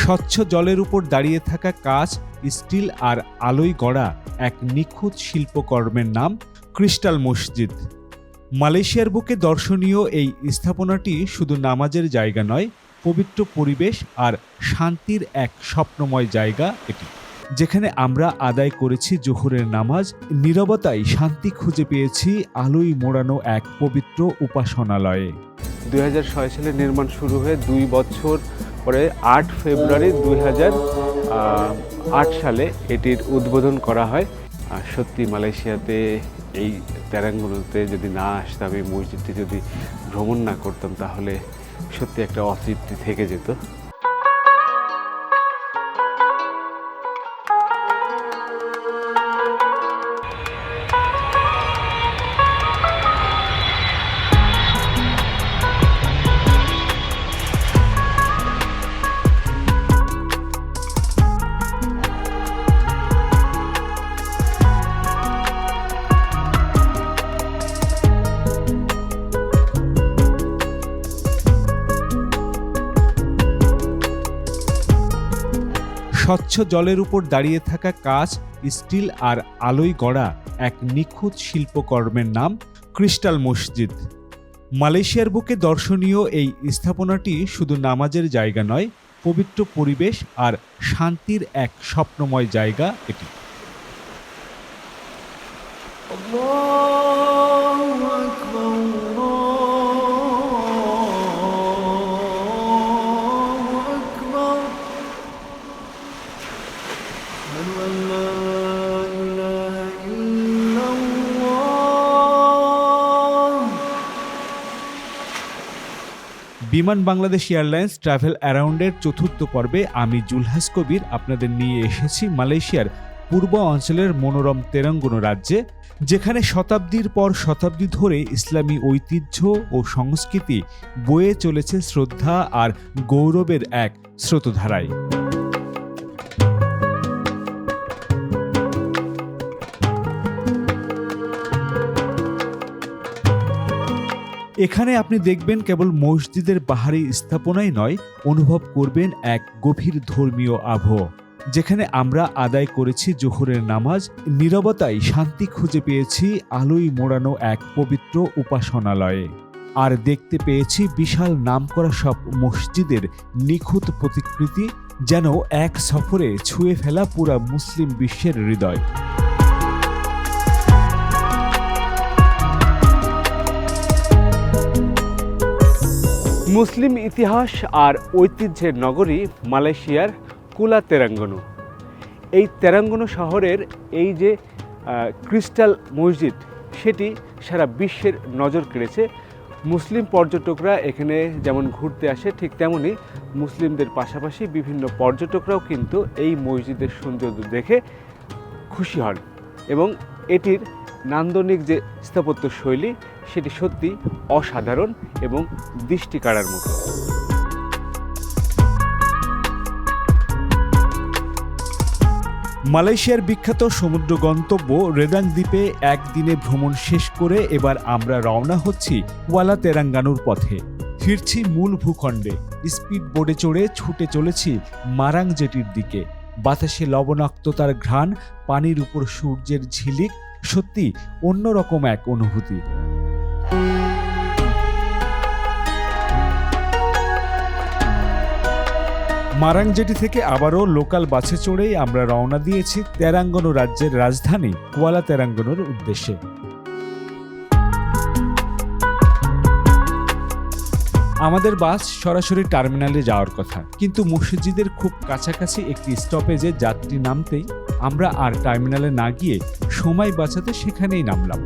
স্বচ্ছ জলের উপর দাঁড়িয়ে থাকা কাচ, স্টিল আর আলোয় গড়া এক নিখুঁত শিল্পকর্মের নাম ক্রিস্টাল মসজিদ। মালয়েশিয়ার বুকে দর্শনীয় এই স্থাপনাটি শুধু নামাজের জায়গা নয়, পবিত্র পরিবেশ আর শান্তির এক স্বপ্নময় জায়গা এটি। যেখানে আমরা আদায় করেছি জোহরের নামাজ, নীরবতায় শান্তি খুঁজে পেয়েছি আলোয় মোড়ানো এক পবিত্র উপাসনালয়ে। দুই হাজার ছয় সালে নির্মাণ শুরু হয়ে দুই বছর পরে আট ফেব্রুয়ারি দুই হাজার আট সালে এটির উদ্বোধন করা হয়। আর সত্যি মালয়েশিয়াতে এই তেরাঙ্গুলোতে যদি না আসতাম, এই মসজিদটি যদি ভ্রমণ না করতাম, তাহলে সত্যি একটা অতৃপ্তি থেকে যেত। স্বচ্ছ জলের উপর দাঁড়িয়ে থাকা কাচ, স্টিল আর আলোয় গড়া এক নিখুঁত শিল্পকর্মের নাম ক্রিস্টাল মসজিদ। মালয়েশিয়ার বুকে দর্শনীয় এই স্থাপনাটি শুধু নামাজের জায়গা নয়, পবিত্র পরিবেশ আর শান্তির এক স্বপ্নময় জায়গা এটি। বিমান বাংলাদেশ এয়ারলাইন্স ট্রাভেল অ্যারাউন্ডের চতুর্থ পর্বে আমি জুলহাস কবির আপনাদের নিয়ে এসেছি মালয়েশিয়ার পূর্ব অঞ্চলের মনোরম তেরাঙ্গন রাজ্যে, যেখানে শতাব্দীর পর শতাব্দী ধরে ইসলামী ঐতিহ্য ও সংস্কৃতি বয়ে চলেছে শ্রদ্ধা আর গৌরবের এক স্রোতধারায়। এখানে আপনি দেখবেন কেবল মসজিদের বাহারি স্থাপনাই নয়, অনুভব করবেন এক গভীর ধর্মীয় আবহ, যেখানে আমরা আদায় করেছি জোহরের নামাজ, নীরবতায় শান্তি খুঁজে পেয়েছি, আলোয় মোড়ানো এক পবিত্র উপাসনালয়ে। আর দেখতে পেয়েছি বিশাল নামকরা সব মসজিদের নিখুঁত প্রতিকৃতি, যেন এক সফরে ছুঁয়ে ফেলা পুরা মুসলিম বিশ্বের হৃদয়। মুসলিম ইতিহাস আর ঐতিহ্যের নগরী মালয়েশিয়ার কুলা তেরাঙ্গনু। এই তেরাঙ্গনু শহরের এই যে ক্রিস্টাল মসজিদ, সেটি সারা বিশ্বের নজর কেড়েছে। মুসলিম পর্যটকরা এখানে যেমন ঘুরতে আসে, ঠিক তেমনি মুসলিমদের পাশাপাশি বিভিন্ন পর্যটকরাও কিন্তু এই মসজিদের সৌন্দর্য দেখে খুশি হন এবং এটির নান্দনিক যে স্থাপত্য শৈলী, সেটি সত্যি অসাধারণ এবং দৃষ্টি কাড়ার মতো। মালয়েশিয়ার বিখ্যাত সমুদ্র গন্তব্য রেদাং দ্বীপে একদিনে ভ্রমণ শেষ করে এবার আমরা রওনা হচ্ছি ওয়ালা তেরাঙ্গানুর পথে। ফিরছি মূল ভূখণ্ডে। স্পিড বোর্ডে চড়ে ছুটে চলেছি মারাং জেটির দিকে। বাতাসে লবণাক্ততার ঘ্রাণ, পানির উপর সূর্যের ঝিলিক সত্যি অন্যরকম এক অনুভূতি। মারাংজেটি থেকে আবারও লোকাল বাসে চড়েই আমরা রওনা দিয়েছি তেরাঙ্গনু রাজ্যের রাজধানী কুয়ালা তেরাঙ্গনুর উদ্দেশ্যে। আমাদের বাস সরাসরি টার্মিনালে যাওয়ার কথা, কিন্তু মসজিদের খুব কাছাকাছি একটি স্টপেজে যাত্রী নামতেই আমরা আর টার্মিনালে না গিয়ে সময় বাঁচাতে সেখানেই নামলাম।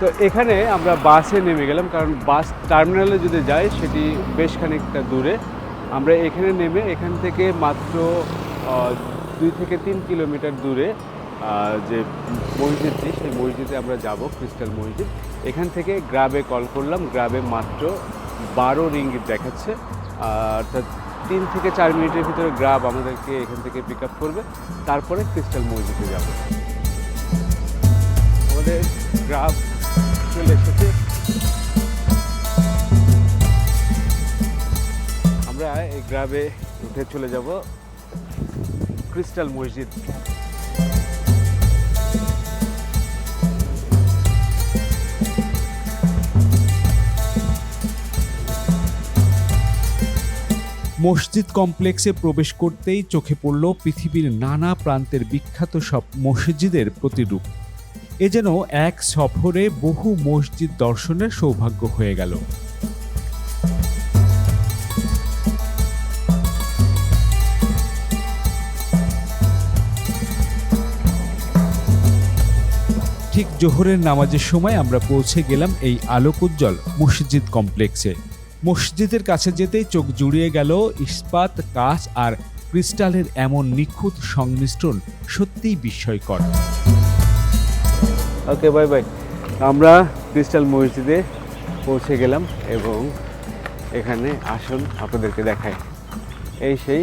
তো এখানে আমরা বাসে নেমে গেলাম, কারণ বাস টার্মিনালে যদি যাই সেটি বেশ খানিকটা দূরে। আমরা এখানে নেমে এখান থেকে মাত্র দুই থেকে তিন কিলোমিটার দূরে যে মসজিদটি, সেই মসজিদে আমরা যাব, ক্রিস্টাল মসজিদ। এখান থেকে গ্রাবে কল করলাম, গ্রাবে মাত্র বারো রিঙ্গিত দেখাচ্ছে। অর্থাৎ তিন থেকে চার মিনিটের ভিতরে গ্রাব আমাদেরকে এখান থেকে পিক আপ করবে। তারপরে ক্রিস্টাল মসজিদে যাব। আমাদের গ্রাব চলে এসেছে। আমরা এই গ্রাবে উঠে চলে যাব ক্রিস্টাল মসজিদ। মসজিদ কমপ্লেক্সে প্রবেশ করতেই চোখে পড়ল পৃথিবীর নানা প্রান্তের বিখ্যাত সব মসজিদের প্রতিরূপ। এ যেন এক সফরে বহু মসজিদ দর্শনের সৌভাগ্য হয়ে গেল। ঠিক জোহরের নামাজের সময় আমরা পৌঁছে গেলাম এই আলোকোজ্জ্বল মসজিদ কমপ্লেক্সে। মসজিদের কাছে যেতেই চোখ জুড়িয়ে গেল ইস্পাত, কাঁচ আর ক্রিস্টালের এমন নিখুঁত সংমিশ্রণ সত্যিই বিস্ময়কর। Okay, bye bye. আমরা ক্রিস্টাল মসজিদে পৌঁছে গেলাম এবং এখানে আসুন আপনাদেরকে দেখাই। এই সেই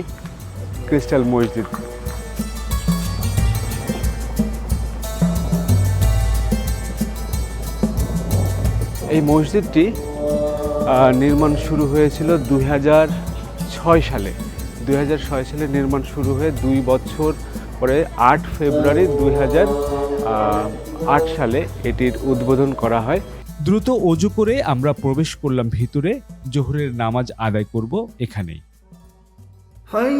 ক্রিস্টাল মসজিদ। এই মসজিদটি নির্মাণ শুরু হয়েছিল দুই ছয় সালে। দুই ছয় সালে নির্মাণ শুরু হয়ে দুই বছর পরে আট ফেব্রুয়ারি দুই আট সালে এটির উদ্বোধন করা হয়। দ্রুত অজু করে আমরা প্রবেশ করলাম ভিতরে। জোহরের নামাজ আদায় করব এখানেই। حي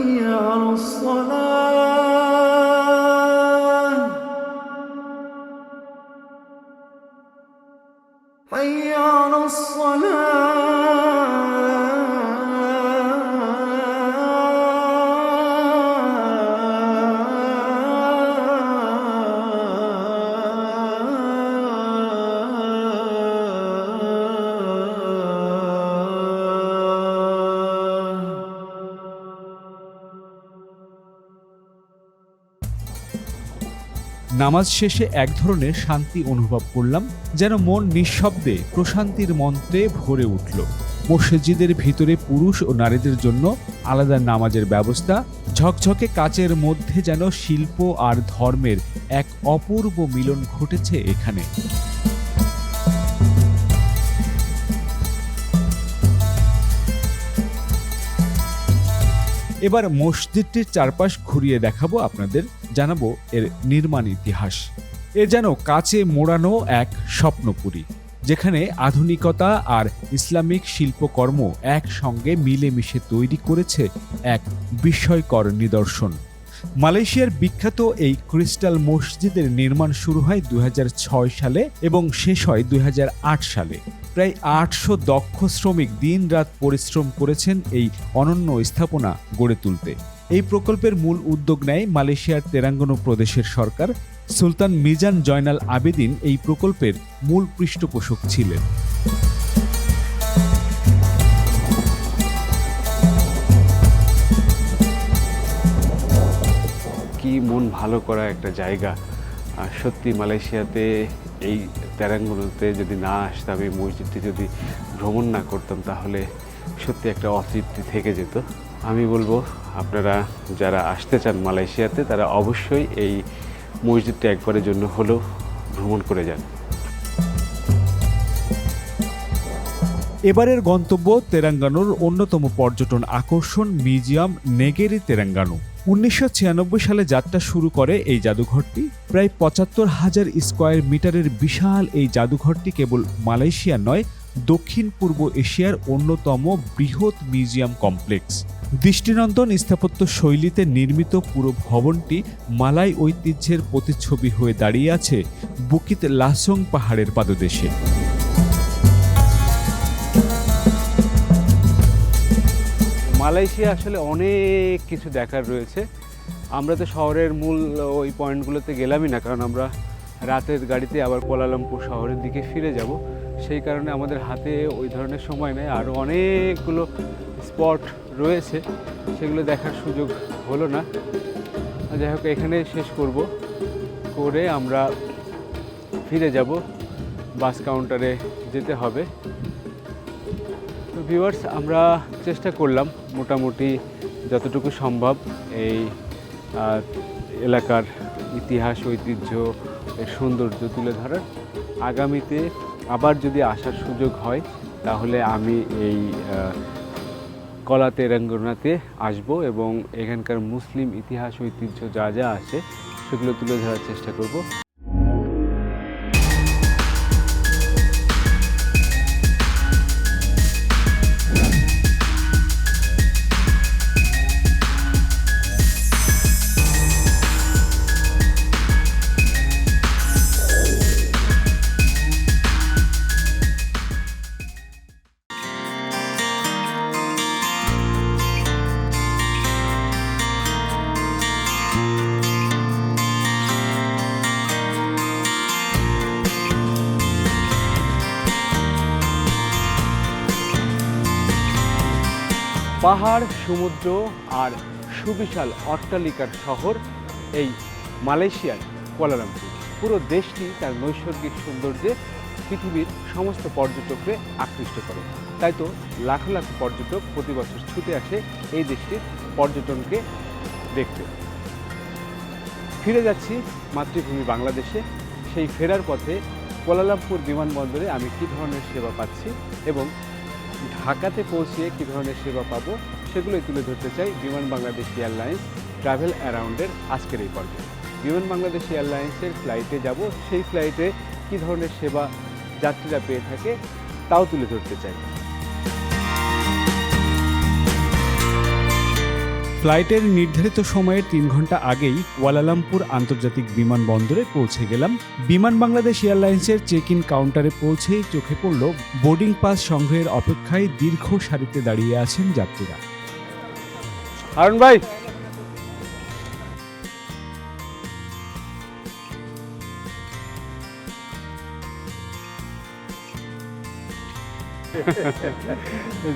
حي على الصلاة. নামাজ শেষে এক ধরনের শান্তি অনুভব করলাম, যেন মন নিঃশব্দে প্রশান্তির মন্ত্রে ভরে উঠল। মসজিদের ভিতরে পুরুষ ও নারীদের জন্য আলাদা নামাজের ব্যবস্থা, ঝকঝকে কাচের মধ্যে যেন শিল্প আর ধর্মের এক অপূর্ব মিলন ঘটেছে এখানে। এবার মসজিদটির চারপাশ ঘুরিয়ে দেখাবো আপনাদের। জানাব এর নির্মাণ ইতিহাস। এ যেন কাছে মোড়ানো এক স্বপ্নপুরী, যেখানে আধুনিকতা আর ইসলামিক শিল্পকর্ম একসঙ্গে মিলেমিশে তৈরি করেছে এক বিস্ময়কর নিদর্শন। মালয়েশিয়ার বিখ্যাত এই ক্রিস্টাল মসজিদের নির্মাণ শুরু হয় দুই হাজার ছয় সালে এবং শেষ হয় দুই হাজার আট সালে। প্রায় আটশো দক্ষ শ্রমিক দিনরাত পরিশ্রম করেছেন এই অনন্য স্থাপনা গড়ে তুলতে। এই প্রকল্পের মূল উদ্যোগ নেয় মালয়েশিয়ার তেরাঙ্গন প্রদেশের সরকার। সুলতান মিজান জয়নাল আবেদিন এই প্রকল্পের মূল পৃষ্ঠপোষক ছিলেন। কি মন ভালো করা একটা জায়গা। আর সত্যি মালয়েশিয়াতে এই তেরাঙ্গনোতে যদি না আসতাম, এই মসজিদটি যদি ভ্রমণ না করতাম, তাহলে সত্যি একটা অতৃপ্তি থেকে যেত। আমি বলব, আপনারা যারা আসতে চান মালয়েশিয়াতে, তারা অবশ্যই এই মসজিদটি একবারের জন্য হলেও ভ্রমণ করে যান। এবারের গন্তব্য তেরাঙ্গানোর অন্যতম পর্যটন আকর্ষণ মিউজিয়াম নেগেরি তেরাঙ্গানো। উনিশশো ছিয়ানব্বই সালে যাত্রা শুরু করে এই জাদুঘরটি। প্রায় পঁচাত্তর হাজার স্কোয়ার মিটারের বিশাল এই জাদুঘরটি কেবল মালয়েশিয়া নয় দক্ষিণ পূর্ব এশিয়ার অন্যতম বৃহৎ মিউজিয়াম কমপ্লেক্স। দৃষ্টিনন্দন স্থাপত্য শৈলীতে নির্মিত পুরো ভবনটি মালাই ঐতিহ্যের প্রতিচ্ছবি হয়ে দাঁড়িয়ে আছে বুকিত লাসং পাহাড়ের পাদদেশে। মালয়েশিয়া আসলে অনেক কিছু দেখার রয়েছে। আমরা তো শহরের মূল ওই পয়েন্টগুলোতে গেলামই না, কারণ আমরা রাতের গাড়িতে আবার কোলালামপুর শহরের দিকে ফিরে যাব। সেই কারণে আমাদের হাতে ওই ধরনের সময় নেই। আরও অনেকগুলো স্পট রয়েছে, সেগুলো দেখার সুযোগ হলো না। যাই হোক এখানে শেষ করব। করে আমরা ফিরে যাব। বাস কাউন্টারে যেতে হবে। তো ভিউয়ার্স, আমরা চেষ্টা করলাম মোটামুটি যতটুকু সম্ভব এই এলাকার ইতিহাস, ঐতিহ্য, এর সৌন্দর্য তুলে ধরার। আগামীতে আবার যদি আসার সুযোগ হয়, তাহলে আমি এই আহ, রাঙ্গনাতে আসব এবং এখানকার মুসলিম ইতিহাস ঐতিহ্য যা যা আছে সেগুলো তুলে ধরার চেষ্টা করব। পাহাড়, সমুদ্র আর সুবিশাল অট্টালিকার শহর এই মালয়েশিয়ার কুয়ালালামপুর। পুরো দেশটি তার নৈসর্গিক সৌন্দর্যে পৃথিবীর সমস্ত পর্যটককে আকৃষ্ট করে। তাই তো লাখ লাখ পর্যটক প্রতি বছর ছুটে আসে এই দেশটির পর্যটনকে দেখতে। ফিরে যাচ্ছি মাতৃভূমি বাংলাদেশে। সেই ফেরার পথে কুয়ালালামপুর বিমানবন্দরে আমি কী ধরনের সেবা পাচ্ছি এবং ঢাকাতে পৌঁছিয়ে কী ধরনের সেবা পাবো সেগুলোই তুলে ধরতে চাই বিমান বাংলাদেশ এয়ারলাইন্স ট্রাভেল অ্যারাউন্ডের আজকের এই পর্বে। বিমান বাংলাদেশ এয়ারলাইন্সের ফ্লাইটে যাব, সেই ফ্লাইটে কী ধরনের সেবা যাত্রীরা পেয়ে থাকে তাও তুলে ধরতে চাই। ফ্লাইটের নির্ধারিত সময়ের তিন ঘণ্টা আগেই কুয়ালালামপুর আন্তর্জাতিক বিমানবন্দরে পৌঁছে গেলাম। বিমান বাংলাদেশ এয়ারলাইন্সের চেক ইন কাউন্টারে পৌঁছেই চোখে পড়ল বোর্ডিং পাস সংগ্রহের অপেক্ষায় দীর্ঘ সারিতে দাঁড়িয়ে আছেন যাত্রীরা। হারুন ভাই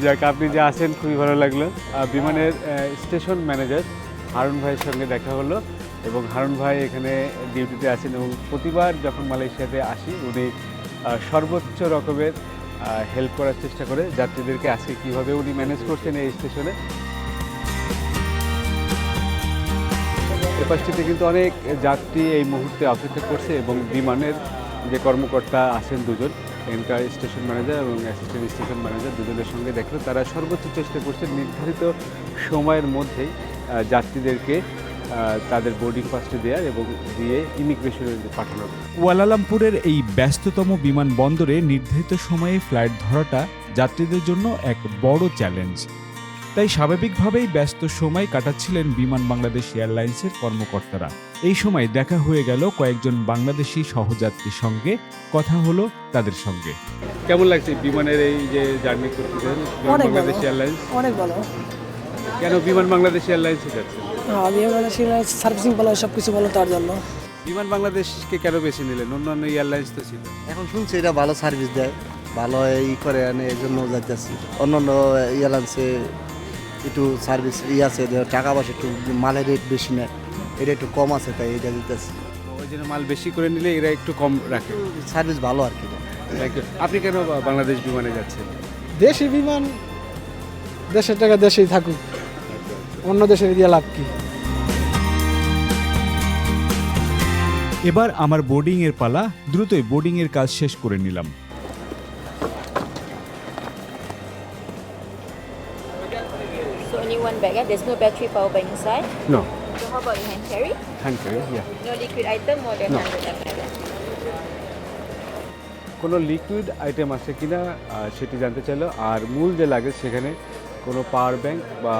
যাক, আপনি যে আসেন খুবই ভালো লাগল। বিমানের স্টেশন ম্যানেজার হারুন ভাইয়ের সঙ্গে দেখা হলো এবং হারুন ভাই এখানে ডিউটিতে আছেন এবং প্রতিবার যখন মালয়েশিয়াতে আসি, উনি সর্বোচ্চ রকমের হেল্প করার চেষ্টা করে। যাত্রীদেরকে আজকে কীভাবে উনি ম্যানেজ করছেন এই স্টেশনে। এপাশটিতে কিন্তু অনেক যাত্রী এই মুহূর্তে অপেক্ষা করছে এবং বিমানের যে কর্মকর্তা আছেন দুজন এখানকার স্টেশন ম্যানেজার এবং অ্যাসিস্ট্যান্ট স্টেশন ম্যানেজার দুজনের সঙ্গে দেখল। তারা সর্বোচ্চ চেষ্টা করছে নির্ধারিত সময়ের মধ্যেই যাত্রীদেরকে তাদের বোর্ডিং পাসটি দেওয়ার এবং দিয়ে ইমিগ্রেশনে পাঠানো। কুয়ালালামপুরের এই ব্যস্ততম বিমানবন্দরে নির্ধারিত সময়ে ফ্লাইট ধরাটা যাত্রীদের জন্য এক বড় চ্যালেঞ্জ তাই স্বাভাবিকভাবেই ব্যস্ত সময় কাটাচ্ছিলেন বিমান বাংলাদেশ এয়ারলাইন্সের কর্মকর্তারা। এই সময় দেখা হয়ে গেল কয়েকজন বাংলাদেশি সহযাত্রীর সঙ্গে কথা হলো তাদের সঙ্গে। কেমন লাগছে বিমানের এই যে জার্নি করতেছেন বিমান বাংলাদেশ। এয়ারলাইন্স? অনেক ভালো। কেন বিমান বাংলাদেশ এয়ারলাইন্সে যাচ্ছেন আমি সার্ভিসিং ভালো সব কিছু ভালো তার জন্য। বিমান বাংলাদেশকে কেন বেছে নিলেন? অন্যান্য এয়ারলাইন্স তো ছিল। এখন শুনছি এটা ভালো সার্ভিস দেয় ভালো ই করে আনে এই জন্য যাইতেছি। অন্যান্য এয়ারলাইন্সে একটু সার্ভিস ই আছে টাকা পয়সা একটু মালের রেট বেশি নেয় এটা একটু কম আছে তাই এটা দিতেছি। ওই জন্য মাল বেশি করে নিলে এরা একটু কম রাখে। সার্ভিস ভালো আর কি। আপনি কেন বা- বাংলাদেশ বিমানে যাচ্ছেন? দেশি বিমান দেশের টাকা দেশেই থাকুক। অন্য দেশের দিয়ে লাভ কি? এবার আমার বোর্ডিং এর পালা দ্রুতই বোর্ডিং এর কাজ শেষ করে নিলাম। Eh? There's no battery power bank inside. No. So how about your hand carry? Hand carry, yeah. No liquid item more than No. 100 ml. কোনো লিকুইড আইটেম আছে কিনা সেটি জানতে চাইলো আর মূল যে লাগে সেখানে কোনো পাওয়ার ব্যাংক বা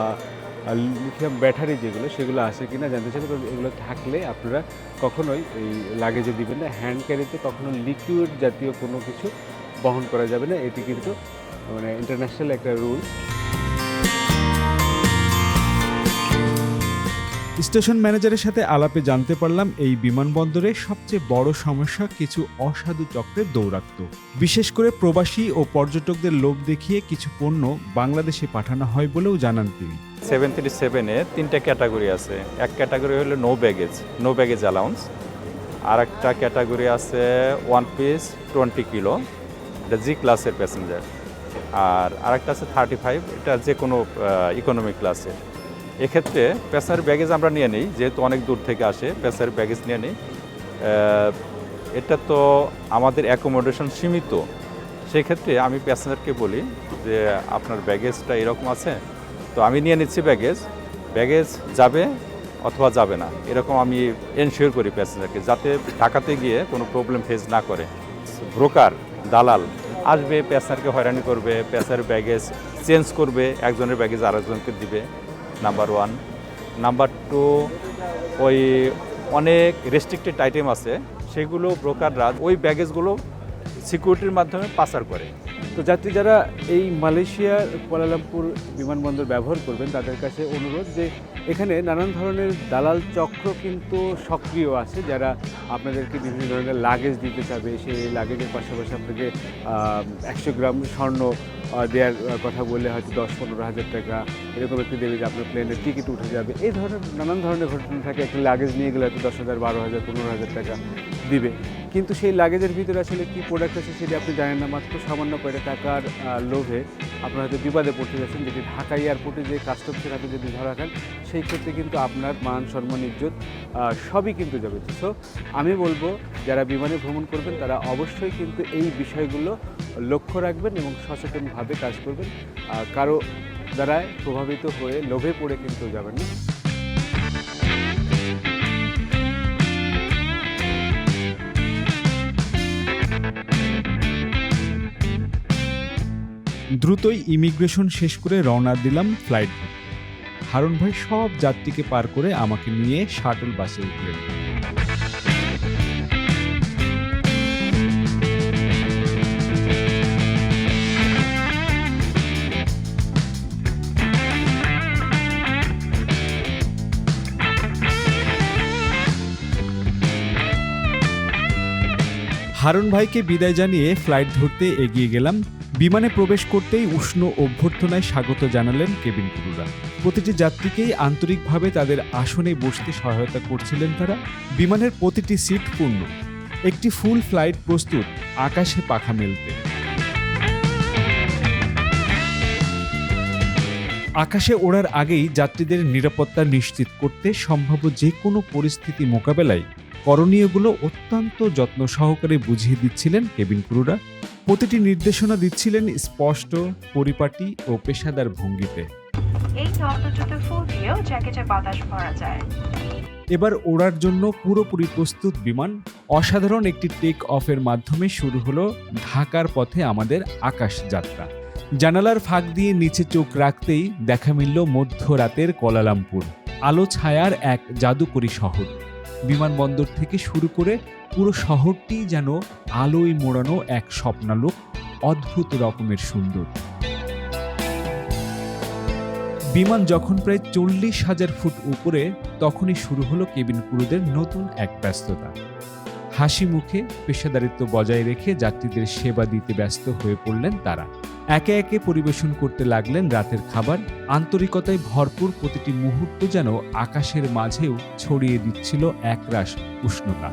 লিথিয়াম ব্যাটারি যেগুলো সেগুলো আছে কিনা জানতে চাইলো কারণ এগুলো থাকলে আপনারা কখনোই এই লাগেজে দিবেন না হ্যান্ড ক্যারিতে কখনো লিকুইড জাতীয় কোনো কিছু বহন করা যাবে না এটি কিন্তু মানে ইন্টারন্যাশনাল একটা রুল স্টেশন ম্যানেজারের সাথে আলাপে জানতে পারলাম এই বিমানবন্দরে সবচেয়ে বড় সমস্যা কিছু অসাধু চক্রের দৌরাত্ম। বিশেষ করে প্রবাসী ও পর্যটকদের লোভ দেখিয়ে কিছু পণ্য বাংলাদেশে পাঠানো হয় বলেও জানান তিনি। সেভেন থ্রি সেভেনে তিনটা ক্যাটাগরি আছে। এক ক্যাটাগরি হলো no baggage no baggage allowance আর একটা ক্যাটাগরি আছে ওয়ান পিস টোয়েন্টি কিলো এটা জি ক্লাসের প্যাসেঞ্জার আর আরেকটা আছে থার্টি ফাইভ এটা যে কোনো ইকোনমি ক্লাসে এক্ষেত্রে প্যাসার ব্যাগেজ আমরা নিয়ে নিই, যেহেতু অনেক দূর থেকে আসে, প্যাসার ব্যাগেজ নিয়ে নিই। এটা তো আমাদের অ্যাকোমোডেশন সীমিত। সেক্ষেত্রে আমি প্যাসেঞ্জারকে বলি যে, আপনার ব্যাগেজটা এরকম আছে? তো আমি নিয়ে নিচ্ছি ব্যাগেজ। ব্যাগেজ যাবে অথবা যাবে না, এরকম আমি এনশিওর করি প্যাসেঞ্জারকে, যাতে ঢাকাতে গিয়ে কোনো প্রবলেম ফেস না করে। ব্রোকার, দালাল আসবে, প্যাসেঞ্জারকে হয়রানি করবে প্যাসেঞ্জার ব্যাগেজ চেঞ্জ করবে, একজনের ব্যাগেজ আরেকজনকে দিবে। Number one. নাম্বার টু, ওই অনেক রেস্ট্রিক্টেড আইটেম আছে, সেগুলো ব্রোকাররা ওই ব্যাগেজগুলো সিকিউরিটির মাধ্যমে পাচার করে। তো যাত্রী যারা এই মালয়েশিয়ার কুয়ালালামপুর বিমানবন্দর ব্যবহার করবেন, তাদের কাছে অনুরোধ যে এখানে নানান ধরনের দালাল চক্র কিন্তু সক্রিয় আছে, যারা আপনাদেরকে বিভিন্ন ধরনের লাগেজ দিতে চাবে, সেই লাগেজের পাশাপাশি আপনাকে একশো গ্রাম স্বর্ণ দেওয়ার কথা বললে হয়তো দশ পনেরো হাজার টাকা এরকম একটি দেবে যে আপনার প্লেনের টিকিট উঠে যাবে। এই ধরনের, নানান ধরনের ঘটনা থাকে। একটা লাগেজ নিয়ে গেলে হয়তো দশ হাজার, বারো হাজার, পনেরো হাজার টাকা। দিবে। কিন্তু সেই লাগেজের ভিতরে আসলে কি প্রোডাক্ট আছে সেটি আপনি জানেন না, মাত্র সামান্য কয়টা টাকার লোভে আপনার হয়তো বিবাদে পড়তে যাচ্ছেন। যেটি ঢাকা এয়ারপোর্টে যে কাস্টমসের হাতে যদি ধরা খান, সেই ক্ষেত্রে কিন্তু আপনার মান, সম্মান, ইজ্জত সবই কিন্তু যাবে। সো আমি বলব, যারা বিমানে ভ্রমণ করবেন, তারা অবশ্যই কিন্তু এই বিষয়গুলো লক্ষ্য রাখবেন এবং সচেতনভাবে কাজ করবেন। কারও দ্বারা প্রভাবিত হয়ে লোভে পড়ে কিন্তু যাবেন না। দ্রুতই ইমিগ্রেশন শেষ করে রওনা দিলাম ফ্লাইট। হারুন ভাই সব যাত্রীকে পার করে আমাকে নিয়ে শাটল বাসে উঠলেন হারুন ভাইকে বিদায় জানিয়ে ফ্লাইট ধরতে এগিয়ে গেলাম বিমানে প্রবেশ করতেই উষ্ণ অভ্যর্থনায় স্বাগত জানালেন কেবিন ক্রুরা। প্রতিটি যাত্রীকেই আন্তরিকভাবে তাদের আসনে বসতে সহায়তা করছিলেন তারা। বিমানের প্রতিটি সিট পূর্ণ। একটি ফুল ফ্লাইট প্রস্তুত আকাশে পাখা মেলতে। আকাশে ওড়ার আগেই যাত্রীদের নিরাপত্তা নিশ্চিত করতে সম্ভাব্য যে কোনো পরিস্থিতি মোকাবেলায় করণীয়গুলো অত্যন্ত যত্ন সহকারে বুঝিয়ে দিচ্ছিলেন কেবিন ক্রুরা। প্রতিটি নির্দেশনা দিচ্ছিলেন স্পষ্ট পরিপাটি ও পেশাদার ভঙ্গিতে। এই যন্ত্রযুক্ত ফুল দিয়েও জ্যাকেটে বাতাস ভরা যায়। এবার ওড়ার জন্য পুরোপুরি প্রস্তুত বিমান অসাধারণ একটি টেক অফের মাধ্যমে শুরু হলো ঢাকার পথে আমাদের আকাশ যাত্রা। জানালার ফাঁক দিয়ে নিচে চোখ রাখতেই দেখা মিলল মধ্যরাতের কলালামপুর। আলো ছায়ার এক জাদুকরী শহর। বিমানবন্দর থেকে শুরু করে পুরো শহরটি যেন আলোয় মোড়ানো এক স্বপ্নালোক, অদ্ভুত রকমের সুন্দর। বিমান যখন প্রায় চল্লিশ হাজার ফুট উপরে, তখনই শুরু হলো কেবিন ক্রুদের নতুন এক ব্যস্ততা। হাসি মুখে পেশাদারিত্ব বজায় রেখে যাত্রীদের সেবা দিতে ব্যস্ত হয়ে পড়লেন তারা। একে একে পরিবেশন করতে লাগলেন রাতের খাবার। আন্তরিকতায় ভরপুর প্রতিটি মুহূর্ত যেন আকাশের মাঝেও ছড়িয়ে দিচ্ছিল একরাশ উষ্ণতা।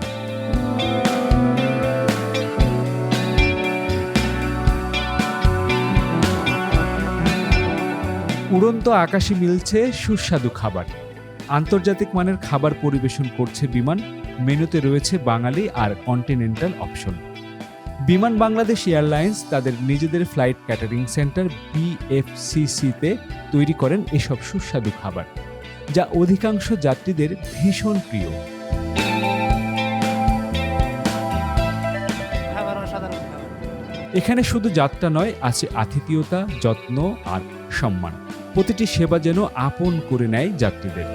উড়ন্ত আকাশে মিলছে সুস্বাদু খাবার। আন্তর্জাতিক মানের খাবার পরিবেশন করছে বিমান। মেনুতে রয়েছে বাঙালি আর কন্টিনেন্টাল অপশন। বিমান বাংলাদেশ এয়ারলাইন্স তাদের নিজেদের ফ্লাইট ক্যাটারিং সেন্টার বিএফসিসিতে তৈরি করেন এসব সুস্বাদু খাবার, যা অধিকাংশ যাত্রীদের ভীষণ প্রিয়। এখানে শুধু যাত্রা নয়, আছে আতিথেয়তা, যত্ন আর সম্মান। প্রতিটি সেবা যেন আপন করে নেয় যাত্রীদের।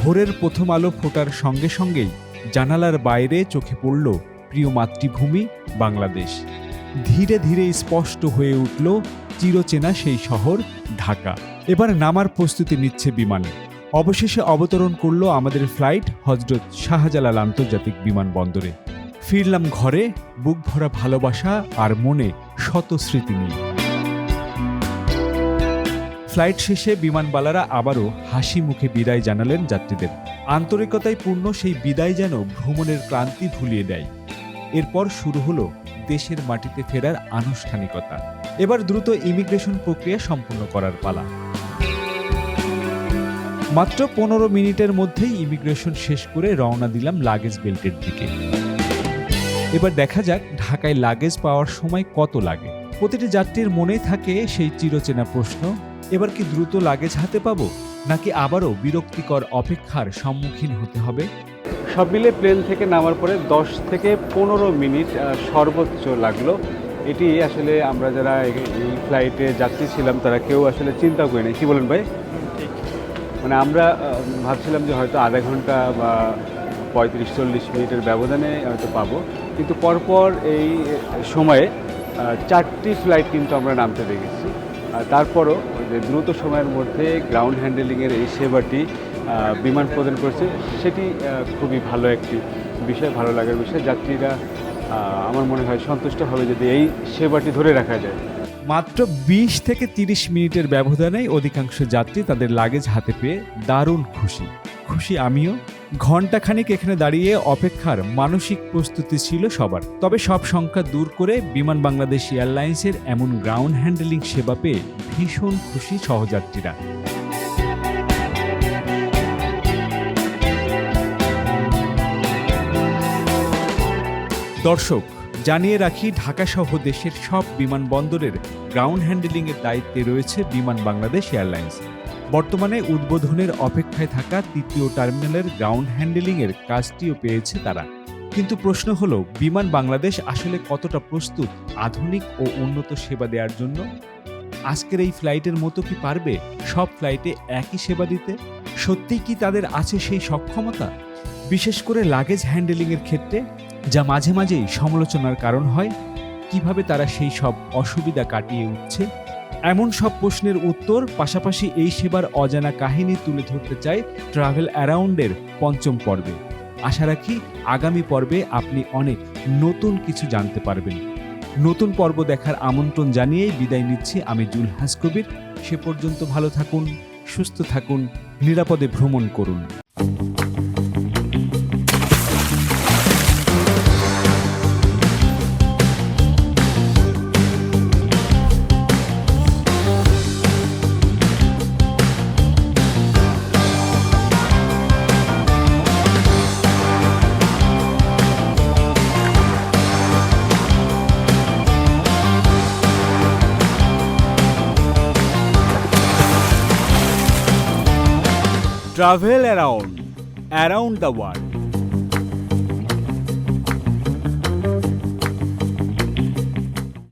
ভোরের প্রথম আলো ফোটার সঙ্গে সঙ্গেই জানালার বাইরে চোখে পড়ল প্রিয় মাতৃভূমি বাংলাদেশ। ধীরে ধীরে স্পষ্ট হয়ে উঠল চিরচেনা সেই শহর, ঢাকা। এবার নামার প্রস্তুতি নিচ্ছে বিমানে। অবশেষে অবতরণ করল আমাদের ফ্লাইট হজরত শাহজালাল আন্তর্জাতিক বিমানবন্দরে। ফিরলাম ঘরে, বুক ভরা ভালোবাসা আর মনে শত স্মৃতি নিয়ে। ফ্লাইট শেষে বিমানবালারা আবারও হাসি মুখে বিদায় জানালেন যাত্রীদের। আন্তরিকতায় পূর্ণ সেই বিদায় যেন ভ্রমণের ক্লান্তি ভুলিয়ে দেয়। এরপর শুরু হলো দেশের মাটিতে ফেরার আনুষ্ঠানিকতা। এবার দ্রুত ইমিগ্রেশন প্রক্রিয়া সম্পূর্ণ করার পালা। মাত্র পনেরো মিনিটের মধ্যেই ইমিগ্রেশন শেষ করে রওনা দিলাম লাগেজ বেল্টের দিকে। এবার দেখা যাক ঢাকায় লাগেজ পাওয়ার সময় কত লাগে। প্রতিটি যাত্রীর মনেই থাকে সেই চিরচেনা প্রশ্ন, এবার কি দ্রুত লাগেজ হাতে পাবো, নাকি আবারও বিরক্তিকর অপেক্ষার সম্মুখীন হতে হবে? সব মিলে প্লেন থেকে নামার পরে দশ থেকে পনেরো মিনিট সর্বোচ্চ লাগল। এটি আসলে আমরা যারা এই- ফ্লাইটে যাত্রী ছিলাম, তারা কেউ আসলে চিন্তা করি না কি বলেন ভাই? মানে আমরা ভাবছিলাম যে হয়তো আধা ঘণ্টা বা পঁয়ত্রিশ, চল্লিশ মিনিটের ব্যবধানে হয়তো পাবো। কিন্তু পরপর এই সময়ে চারটি ফ্লাইট কিন্তু আমরা নামতে দেখেছি। তারপরও যে দ্রুত সময়ের মধ্যে গ্রাউন্ড হ্যান্ডেলিংয়ের এই সেবাটি বিমান প্রদান করছে, সেটি খুবই ভালো একটি বিষয়, ভালো লাগার বিষয়। যাত্রীরা আমার মনে হয় সন্তুষ্ট হবে যদি এই সেবাটি ধরে রাখা যায়। মাত্র ২০ থেকে ৩০ মিনিটের ব্যবধানেই অধিকাংশ যাত্রী তাদের লাগেজ হাতে পেয়ে দারুণ খুশি। খুশি আমিও। ঘণ্টাখানিক এখানে দাঁড়িয়ে অপেক্ষার মানসিক প্রস্তুতি ছিল সবার। তবে সব সংখ্যা দূর করে বিমান বাংলাদেশ এয়ারলাইন্সের এমন গ্রাউন্ড হ্যান্ডেলিং সেবা পেয়ে ভীষণ খুশি সহযাত্রীরা। দর্শক, জানিয়ে রাখি ঢাকা সহ দেশের সব বিমানবন্দরের গ্রাউন্ড হ্যান্ডেলিংয়ের দায়িত্বে রয়েছে বিমান বাংলাদেশ এয়ারলাইন্স। বর্তমানে উদ্বোধনের অপেক্ষায় থাকা তৃতীয় টার্মিনালের গ্রাউন্ড হ্যান্ডেলিংয়ের কাজটিও পেয়েছে তারা। কিন্তু প্রশ্ন হলো, বিমান বাংলাদেশ আসলে কতটা প্রস্তুত আধুনিক ও উন্নত সেবা দেওয়ার জন্য? আজকের এই ফ্লাইটের মতো কি পারবে সব ফ্লাইটে একই সেবা দিতে? সত্যিই কি তাদের আছে সেই সক্ষমতা? বিশেষ করে লাগেজ হ্যান্ডেলিংয়ের ক্ষেত্রে যা মাঝে মাঝেই সমালোচনার কারণ হয়, কীভাবে তারা সেই সব অসুবিধা কাটিয়ে উঠছে? এমন সব প্রশ্নের উত্তর পাশাপাশি এই সেবার অজানা কাহিনী তুলে ধরতে চাই ট্রাভেল অ্যারাউন্ডের পঞ্চম পর্বে। আশা রাখি আগামী পর্বে আপনি অনেক নতুন কিছু জানতে পারবেন। নতুন পর্ব দেখার আমন্ত্রণ জানিয়েই বিদায় নিচ্ছি আমি জুলহাস কবির। সে পর্যন্ত ভালো থাকুন, সুস্থ থাকুন, নিরাপদে ভ্রমণ করুন। Travel around around the world